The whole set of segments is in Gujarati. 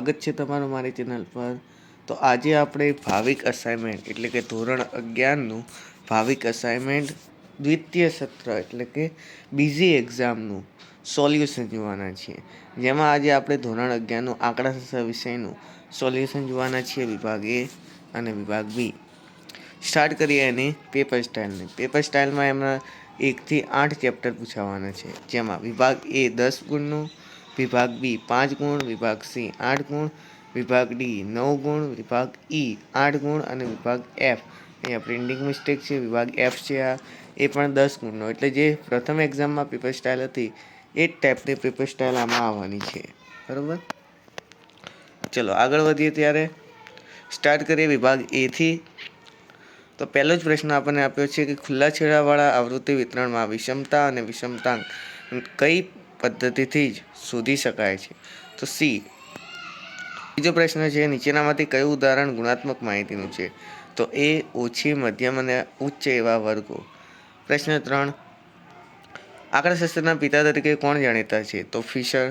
સ્વાગત છે તમારું મારી ચેનલ પર. તો આજે આપણે ભાવિક અસાઇનમેન્ટ એટલે કે ધોરણ અગિયારનું ભાવિક અસાઇનમેન્ટ દ્વિતીય સત્ર એટલે કે બીજી એક્ઝામનું સોલ્યુશન જોવાના છીએ. જેમાં આજે આપણે ધોરણ અગિયારનું આંકડાશાસ્ત્ર વિષયનું સોલ્યુશન જોવાના છીએ વિભાગ એ અને વિભાગ બી. સ્ટાર્ટ કરીએ એની પેપર સ્ટાઇલની પેપર સ્ટાઇલમાં એમના એકથી આઠ ચેપ્ટર પૂછાવાના છે. જેમાં વિભાગ એ દસ ગુણનું વિભાગ બી પાંચ ગુણ, વિભાગ સી આઠ ગુણ, વિભાગ ડી નવ ગુણ, વિભાગ ઈ આઠ ગુણ અને વિભાગ એફ. અહીંયા પ્રિન્ટિંગ મિસ્ટેક છે, વિભાગ એફ છે આ. એ પણ દસ ગુણનો. એટલે જે પ્રથમ એક્ઝામમાં પેપર સ્ટાઇલ હતી, એ જ ટાઈપની પેપર સ્ટાઇલ આમાં આવવાની છે. બરાબર? ચલો, આગળ વધીએ ત્યારે. સ્ટાર્ટ કરીએ વિભાગ એથી તો પહેલો જ પ્રશ્ન આપણને આપ્યો છે કે ખુલ્લા છેડાવાળા આવૃત્તિ વિતરણમાં વિષમતા અને વિષમતાંક કઈ પદ્ધતિથી જ શોધી શકાય છે. તો સી, બીજો પ્રશ્ન છે, નીચેનામાંથી કયું ઉદાહરણ ગુણાત્મક માહિતીનું છે? તો એ ઓછી, મધ્યમ અને ઉચ્ચ એવા વર્ગો. પ્રશ્ન ત્રણ આંકડાશાસ્ત્રના પિતા તરીકે કોણ જાણીતા છે? તો ફિશર.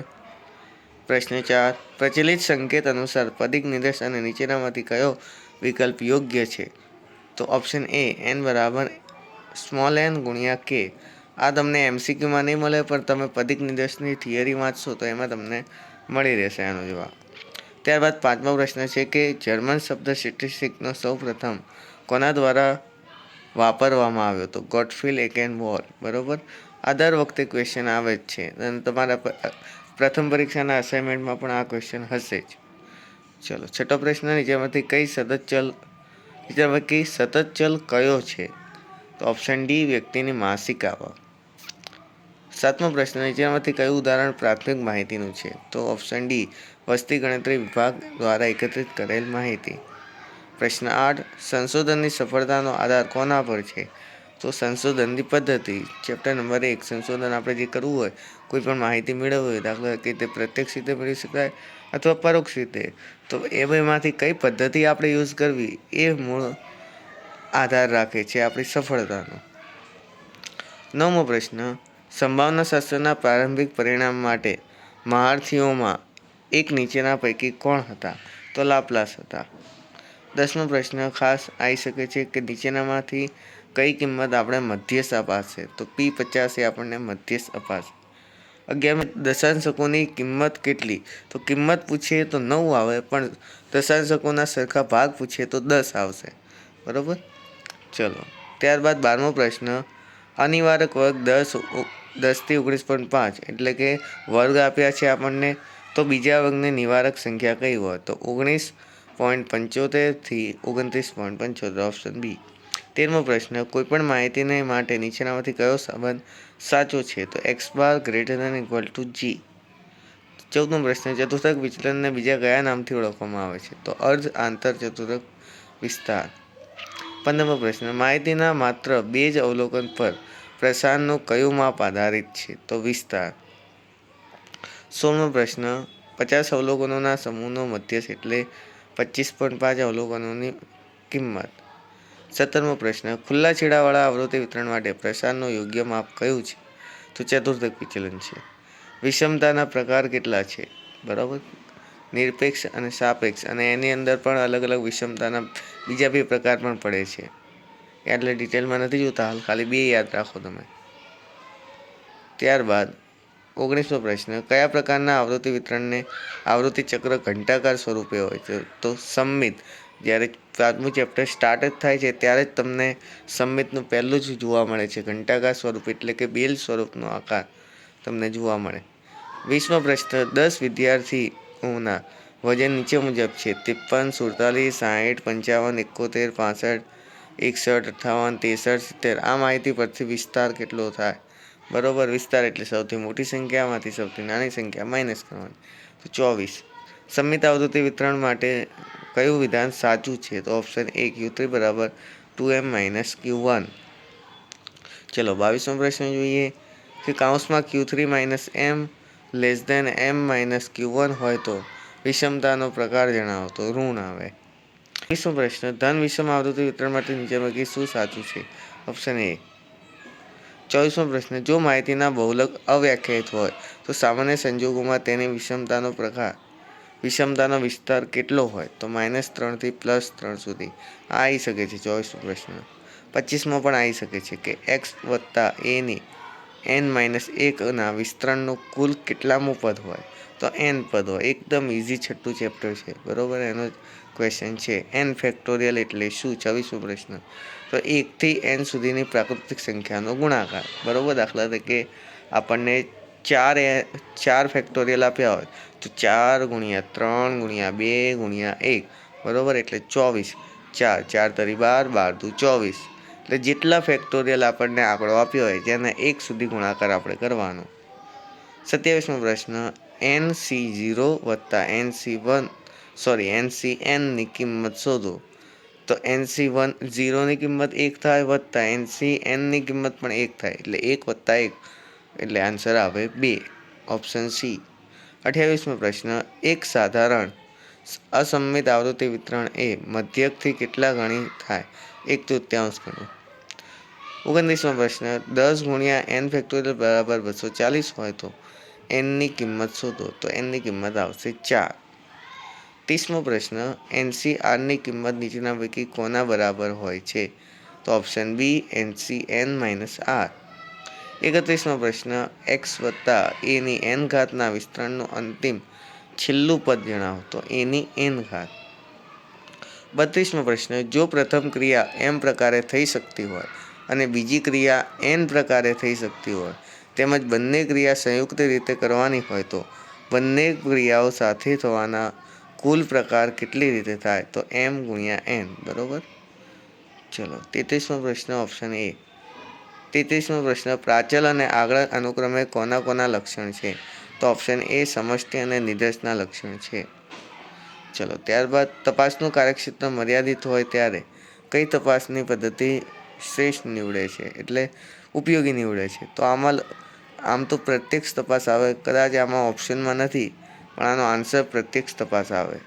પ્રશ્ન ચાર, પ્રચલિત સંકેત અનુસાર પદિક નિર્દેશ અને નીચેનામાંથી કયો વિકલ્પ યોગ્ય છે? તો ઓપ્શન એ એન બરાબર સ્મોલ એન ગુણ્યા કે આ તમને એમસીક્યુમાં નહીં મળે, પણ તમે પદિક નિર્દેશની થિયરી વાંચશો તો એમાં તમને મળી રહેશે આનો જવાબ. ત્યારબાદ પાંચમો પ્રશ્ન છે કે જર્મન શબ્દ સ્ટેટિસ્ટિકનો સૌ પ્રથમ કોના દ્વારા વાપરવામાં આવ્યો હતો? ગોડફિલ એકેન વોર બરાબર? આ દર વખતે ક્વેશ્ચન આવે જ છે. અને તમારા પ્રથમ પરીક્ષાના અસાઇનમેન્ટમાં પણ આ ક્વેશ્ચન હશે જ. ચલો, છઠ્ઠો પ્રશ્ન નીચેમાંથી કઈ સતત ચલ નીચેમાંથી સતત ચલ કયો છે? તો ઓપ્શન ડી વ્યક્તિની માસિક આવક. સાતમો પ્રશ્ન નીચેનામાંથી કયું ઉદાહરણ પ્રાથમિક માહિતીનું છે? તો ઓપ્શન ડી વસ્તી ગણતરી વિભાગ દ્વારા એકત્રિત કરેલ માહિતી. પ્રશ્ન આઠ, સંશોધનની સફળતાનો આધાર કોના પર છે? તો સંશોધનની પદ્ધતિ ચેપ્ટર નંબર એક, સંશોધન આપણે જે કરવું હોય, કોઈ પણ માહિતી મેળવવી હોય, દાખલા કે તે પ્રત્યક્ષ રીતે મેળવી શકાય અથવા પરોક્ષ રીતે. તો એ બેમાંથી કઈ પદ્ધતિ આપણે યુઝ કરવી, એ મૂળ આધાર રાખે છે આપણી સફળતાનો. નવમો પ્રશ્ન સંભાવના શાસ્ત્રના પ્રારંભિક પરિણામ માટે મહારથીઓમાં એક નીચેના પૈકી કોણ હતા? તો લાપલાસ હતા. દસમો પ્રશ્ન ખાસ આવી શકે છે કે નીચેનામાંથી કઈ કિંમત આપણે મધ્યસ્થ અપાશે તો પી પચાસ આપણને મધ્યસ્થ અપાશે અગિયાર દશાંશકોની કિંમત કેટલી? તો કિંમત પૂછીએ તો નવ આવે, પણ દશાંશકોના સરખા ભાગ પૂછીએ તો દસ આવશે. બરાબર? ચલો. ત્યારબાદ બારમો પ્રશ્ન. અનિવારક વર્ગ દસ દસથી ઓગણીસ પોઈન્ટ પાંચ. એટલે કે વર્ગ આપ્યા છે આપણને, તો બીજા વર્ગની નિવારક સંખ્યા કઈ હોય? તો ઓગણીસ પોઈન્ટ પંચોતેરથી ઓગણત્રીસ પોઈન્ટ પંચોતેર ઓપ્શન બી તેરમો પ્રશ્ન કોઈપણ માહિતીને માટે નીચેનામાંથી કયો સંબંધ સાચો છે? તો x bar greater than equal to g ચૌદમો પ્રશ્ન, ચતુર્થક વિચલનને બીજા કયા નામથી ઓળખવામાં આવે છે? તો અર્ધ આંતર ચતુર્થક વિસ્તાર. પંદરમો પ્રશ્ન, માહિતીના માત્ર બે જ અવલોકન પર પ્રસારનું કયું માપ આધારિત છે? તો વિસ્તાર. સોળમો પ્રશ્ન. પચાસ અવલોકનોના સમૂહનો મધ્યસ એટલે પચીસ પોઈન્ટ પાંચ અવલોકનોની કિંમત. સત્તરમો પ્રશ્ન. ખુલ્લા છેડાવાળા આવૃત્તિ વિતરણ માટે પ્રસારનું યોગ્ય માપ કયું છે? તો ચતુર્થક વિચલન છે. વિષમતાના પ્રકાર કેટલા છે? બરાબર? નિરપેક્ષ અને સાપેક્ષ. અને એની અંદર પણ અલગ અલગ વિષમતાના બીજા બે પ્રકાર પણ પડે છે. એટલે ડિટેલમાં નથી જોતા હાલ, ખાલી બે યાદ રાખો તમે. ત્યારબાદ ઓગણીસમો પ્રશ્ન, કયા પ્રકારના આવૃત્તિ વિતરણને આવૃત્તિ ચક્ર ઘંટાકાર સ્વરૂપે હોય છે? તો સંમિત, જ્યારે સાતમું ચેપ્ટર સ્ટાર્ટ જ થાય છે, ત્યારે જ તમને સંમિતનું પહેલું જ જોવા મળે છે, ઘંટાકાર સ્વરૂપ એટલે કે બેલ સ્વરૂપનો આકાર તમને જોવા મળે. વીસમો પ્રશ્ન, દસ વિદ્યાર્થીઓના વજન નીચે મુજબ છે, ત્રેપન, સુડતાલીસ, સાહીઠ, પંચાવન, એકોતેર, પાસઠ એકસઠ, અઠ્ઠાવન ત્રેસઠ સિત્તેર, આ માહિતી પરથી વિસ્તાર કેટલો થાય? બરોબર, વિસ્તાર એટલે સૌથી મોટી સંખ્યામાંથી સૌથી નાની સંખ્યા માઇનસ કરવાની. તો ચોવીસ. સંમિત આવૃત્તિ વિતરણ માટે કયું વિધાન સાચું છે? તો ઓપ્શન એ ક્યુ થ્રી બરાબર two M minus Q one ચલો, બાવીસમો પ્રશ્ન જોઈએ કે કાઉન્સમાં Q three minus m less than m minus q one હોય તો વિષમતાનો પ્રકાર જણાવો. તો ઋણ આવે. વીસમો પ્રશ્ન, ધન વિષમ આવૃત્તિ વિતરણ માટે નીચેમાંથી શું સાચું છે? ઓપ્શન એ ચોવીસમો પ્રશ્ન, જો માહિતીના બહુલક અવ્યાખ્યાયિત હોય, તો સામાન્ય સંજોગોમાં તેની વિષમતાનો પ્રકાર, વિષમતાનો વિસ્તાર કેટલો હોય? તો માઇનસ ત્રણથી પ્લસ ત્રણ સુધી. આ આવી શકે છે ચોવીસમો પ્રશ્ન. પચીસમાં પણ આવી શકે છે કે એક્સ વત્તા એની એન માઇનસ એકના વિસ્તરણનું કુલ કેટલામું પદ હોય? તો એન પદ હોય. એકદમ ઇઝી છઠ્ઠું ચેપ્ટર છે. બરાબર? એનો ક્વેશ્ચન છે એન ફેક્ટોરિયલ એટલે શું છવ્વીસમો પ્રશ્ન. તો એકથી એન સુધીની પ્રાકૃતિક સંખ્યાનો ગુણાકાર. બરાબર? દાખલા તરીકે આપણને ચાર એ, ચાર ફેક્ટોરિયલ આપ્યા હોય, તો ચાર ગુણ્યા ત્રણ ગુણ્યા બે ગુણ્યા એક. બરાબર? એટલે ચોવીસ. ચાર ચાર તરી બાર બાર દુ ચોવીસ. એટલે જેટલા ફેક્ટોરિયલ આપણને આંકડો આપ્યો હોય તેના એક સુધી ગુણાકાર આપણે કરવાનો. સત્યાવીસમો પ્રશ્ન એન સી ઝીરો વત્તા n C one sorry n C એનની કિંમત શોધો તો એન સી વન ઝીરોની કિંમત એક થાય વત્તા એન સી એનની કિંમત પણ એક થાય એટલે એક વત્તા એક એટલે આન્સર આવે બે ઓપ્શન સી અઠ્યાવીસમો પ્રશ્ન એક સાધારણ અસંમિત આવૃત્તિ વિતરણ એ મધ્યકથી કેટલા ગણી થાય? એક તૃતીયાંશ ગણું। ઓગણત્રીસમો પ્રશ્ન, દસ ગુણ્યા એન ફેક્ટોરિયલ બરાબર બસો ચાલીસ હોય તો એનની કિંમત શોધો, તો એનની કિંમત આવશે ચાર। ત્રીસમો પ્રશ્ન, એનસીઆરની કિંમત નીચેના પૈકી કોના બરાબર હોય છે? તો option B N C N minus R. એકત્રીસમો પ્રશ્ન એક્સ વત્તા એની એન ઘાતના વિસ્તરણનું અંતિમ છેલ્લું પદ જણાવો, તો એની એન ઘાત. બત્રીસમો પ્રશ્ન, જો પ્રથમ ક્રિયા એમ પ્રકારે થઈ શકતી હોય અને બીજી ક્રિયા એન પ્રકારે થઈ શકતી હોય, તેમજ બંને ક્રિયા સંયુક્ત રીતે કરવાની હોય તો, બંને ક્રિયાઓ સાથે થવાના કુલ પ્રકાર કેટલી રીતે થાય તો એમ ગુણ્યા એન, બરાબર? ચલો, તેત્રીસમો પ્રશ્ન ઓપ્શન એ તેત્રીસમો પ્રશ્ન, પ્રાચલ અને આગળ અનુક્રમે કોના કોના લક્ષણ છે? તો ઓપ્શન એ સમષ્ટિ અને નિદર્શના લક્ષણ છે. ચલો, ત્યારબાદ તપાસનું કાર્યક્ષેત્ર મર્યાદિત હોય ત્યારે કઈ તપાસની પદ્ધતિ શ્રેષ્ઠ નીવડે છે? એટલે ઉપયોગી નીવડે છે. તો આમાં આમ તો પ્રત્યક્ષ તપાસ આવે, કદાચ આમાં ઓપ્શનમાં નથી પણ આનો આન્સર પ્રત્યક્ષ તપાસ આવે.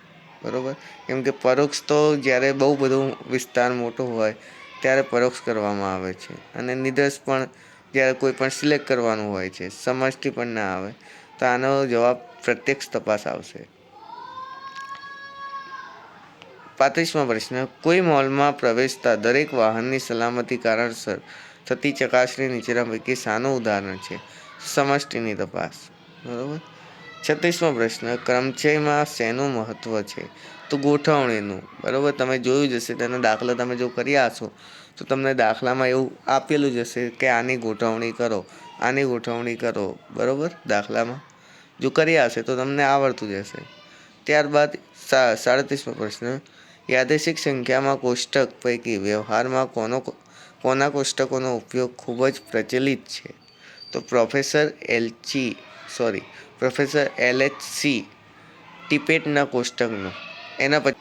બરાબર? કેમ કે પરોક્ષ તો જ્યારે બહુ બધું વિસ્તાર મોટો હોય, ત્યારે પરોક્ષ કરવામાં આવે છે. અને નિદર્શ પણ જ્યારે કોઈ પણ સિલેક્ટ કરવાનું હોય છે સમષ્ટિ પણ ના આવે, તો આનો જવાબ પ્રત્યક્ષ તપાસ આવશે. પાંત્રીસમાં પ્રશ્ન. કોઈ મોલમાં પ્રવેશતા દરેક વાહનની સલામતી કારણસર થતી ચકાસણી નીચેના પૈકી શાનું ઉદાહરણ છે? સમષ્ટિની તપાસ. બરાબર? છત્રીસમો પ્રશ્ન, ક્રમચયમાં શેનું મહત્ત્વ છે? તો ગોઠવણીનું. બરાબર? તમે જોયું જ હશે, તેનો દાખલો તમે જો કર્યા હશો, તો તમને દાખલામાં એવું આપેલું જ હશે કે આની ગોઠવણી કરો, આની ગોઠવણી કરો. બરાબર? દાખલામાં. જો કર્યા હશે, તો તમને આવડતું જ હશે. ત્યારબાદ સાડત્રીસમો પ્રશ્ન, યાદેશિક સંખ્યામાં કોષ્ટક પૈકી વ્યવહારમાં કોનો કોના કોષ્ટકોનો ઉપયોગ ખૂબ જ પ્રચલિત છે? તો પ્રોફેસર એલચી sorry professor L H C ટિપેટના કોષ્ટકનો. એના પછી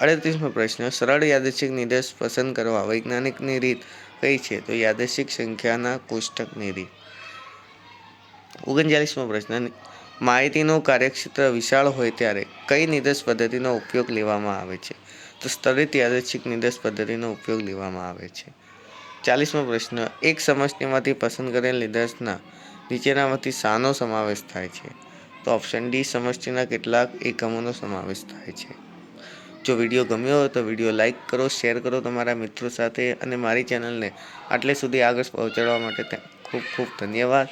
અડત્રીસમો પ્રશ્ન, સરળ યાદૃચ્છિક નિર્દેશ પસંદ કરવા વૈજ્ઞાનિકની રીત કઈ છે? તો યાદૃચ્છિક સંખ્યાના કોષ્ટકની રીત. ઓગણચાલીસમો પ્રશ્ન, માહિતીનું કાર્યક્ષેત્ર વિશાળ હોય ત્યારે કઈ નિર્દેશ પદ્ધતિનો ઉપયોગ લેવામાં આવે છે? તો સ્તરિત યાદચ્છિક નિર્દેશ પદ્ધતિનો ઉપયોગ લેવામાં આવે છે. ચાલીસમો પ્રશ્ન, એક સમષ્ટિમાંથી પસંદ કરેલ નિર્દેશના નીચેનામાંથી શાનો સમાવેશ થાય છે. તો ઓપ્શન ડી, સમષ્ટિના કેટલાક એકમોનો સમાવેશ થાય છે. જો વીડિયો ગમ્યો હોય તો વીડિયો લાઇક કરો, શેર કરો તમારા મિત્રો સાથે અને મારી ચેનલને આટલે સુધી આગળ પહોંચાડવા માટે ખૂબ ખૂબ ધન્યવાદ.